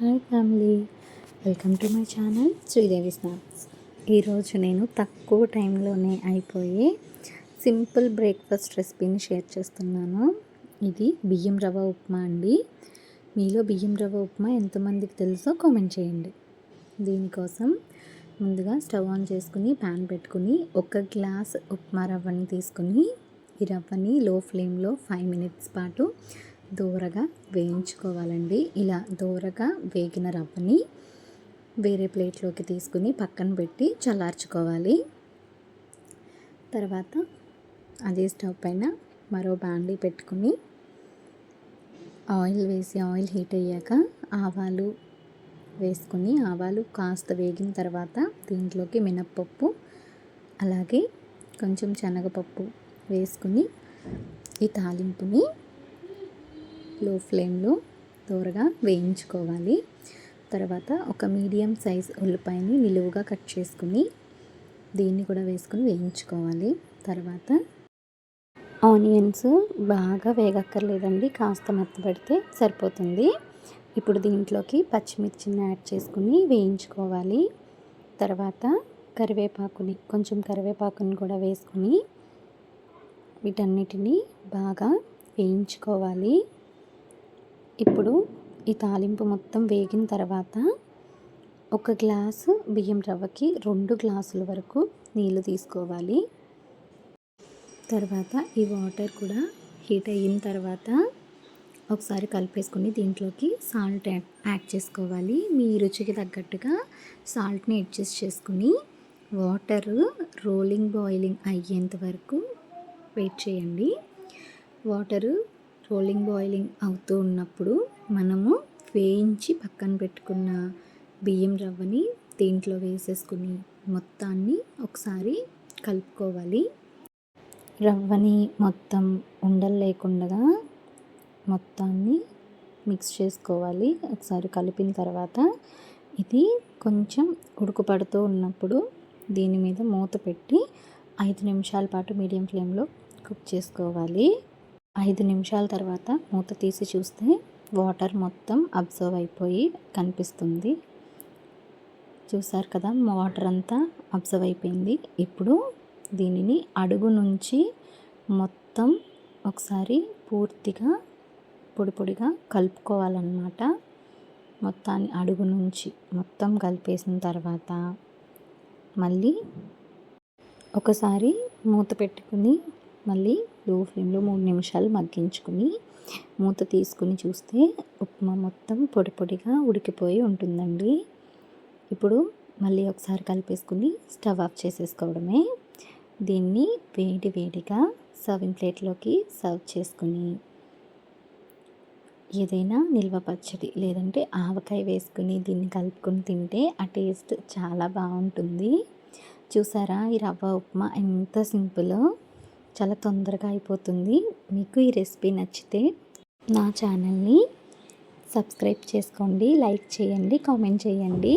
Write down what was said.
Hi family welcome to my channel Sridevi snacks ఈరోజు నేను తక్కువ టైంలోనే అయిపోయే సింపుల్ బ్రేక్ఫాస్ట్ రెసిపీని షేర్ చేస్తున్నాను. ఇది బియ్యం రవ్వ ఉప్మా అండి. మీలో బియ్యం రవ్వ ఉప్మా ఎంతమందికి తెలుసో కామెంట్ చేయండి. దీనికోసం ముందుగా స్టవ్ ఆన్ చేసుకుని ప్యాన్ పెట్టుకుని ఒక గ్లాస్ ఉప్మా రవ్వని తీసుకుని ఈ రవ్వని లో ఫ్లేమ్లో ఫైవ్ మినిట్స్ పాటు దూరగా వేయించుకోవాలండి. ఇలా దూరగా వేగిన రవ్వని వేరే ప్లేట్లోకి తీసుకుని పక్కన పెట్టి చల్లార్చుకోవాలి. తర్వాత అదే స్టవ్ పైన మరో బాండీ పెట్టుకుని ఆయిల్ వేసి ఆయిల్ హీట్ అయ్యాక ఆవాలు వేసుకుని ఆవాలు కాస్త వేగిన తర్వాత దీంట్లోకి మినప్పప్పు అలాగే కొంచెం శనగపప్పు వేసుకుని ఈ తాలింపుని లో ఫ్లేమ్లో దూరగా వేయించుకోవాలి. తర్వాత ఒక మీడియం సైజ్ ఉల్లిపాయని నిలువుగా కట్ చేసుకుని దీన్ని కూడా వేసుకుని వేయించుకోవాలి. తర్వాత ఆనియన్స్ బాగా వేగక్కర్లేదండి కాస్త మెత్తబడితే సరిపోతుంది. ఇప్పుడు దీంట్లోకి పచ్చిమిర్చిని యాడ్ చేసుకుని వేయించుకోవాలి. తర్వాత కరివేపాకుని కొంచెం కరివేపాకుని కూడా వేసుకుని వీటన్నిటిని బాగా వేయించుకోవాలి. ఇప్పుడు ఈ తాలింపు మొత్తం వేగిన తర్వాత ఒక గ్లాసు బియ్యం రవ్వకి రెండు గ్లాసుల వరకు నీళ్ళు తీసుకోవాలి. తర్వాత ఈ వాటర్ కూడా హీట్ అయిన తర్వాత ఒకసారి కలిపేసుకొని దీంట్లోకి సాల్ట్ యాడ్ చేసుకోవాలి. మీ రుచికి తగ్గట్టుగా సాల్ట్ని అడ్జస్ట్ చేసుకుని వాటర్ రోలింగ్ బాయిలింగ్ అయ్యేంత వరకు వెయిట్ చేయండి. వాటరు రోలింగ్ బాయిలింగ్ అవుతూ ఉన్నప్పుడు మనము వేయించి పక్కన పెట్టుకున్న బియ్యం రవ్వని దీంట్లో వేసేసుకుని మొత్తాన్ని ఒకసారి కలుపుకోవాలి. రవ్వని మొత్తం ఉండలు లేకుండా మొత్తాన్ని మిక్స్ చేసుకోవాలి. ఒకసారి కలిపిన తర్వాత ఇది కొంచెం ఉడుకుపడుతూ ఉన్నప్పుడు దీని మీద మూత పెట్టి ఐదు నిమిషాల పాటు మీడియం ఫ్లేమ్లో కుక్ చేసుకోవాలి. ఐదు నిమిషాల తర్వాత మూత తీసి చూస్తే వాటర్ మొత్తం అబ్జర్వ్ అయిపోయి కనిపిస్తుంది. చూసారు కదా వాటర్ అంతా అబ్జర్వ్ అయిపోయింది. ఇప్పుడు దీనిని అడుగు నుంచి మొత్తం ఒకసారి పూర్తిగా పొడి పొడిగా కలుపుకోవాలన్నమాట. మొత్తాన్ని అడుగు నుంచి మొత్తం కలిపేసిన తర్వాత మళ్ళీ ఒకసారి మూత పెట్టుకుని మళ్ళీ లో ఫ్లేమ్లో మూడు నిమిషాలు మగ్గించుకుని మూత తీసుకుని చూస్తే ఉప్మా మొత్తం పొడి పొడిగా ఉడికిపోయి ఉంటుందండి. ఇప్పుడు మళ్ళీ ఒకసారి కలిపేసుకుని స్టవ్ ఆఫ్ చేసేసుకోవడమే. దీన్ని వేడి వేడిగా సర్వింగ్ ప్లేట్లోకి సర్వ్ చేసుకుని ఏదైనా నిల్వ పచ్చడి లేదంటే ఆవకాయ వేసుకుని దీన్ని కలుపుకొని తింటే ఆ టేస్ట్ చాలా బాగుంటుంది. చూసారా ఈ రవ్వ ఉప్మా ఎంత సింపుల్? చాలా తొందరగా అయిపోతుంది. మీకు ఈ రెసిపీ నచ్చితే నా ఛానల్ని సబ్స్క్రైబ్ చేసుకోండి లైక్ చేయండి కామెంట్ చేయండి.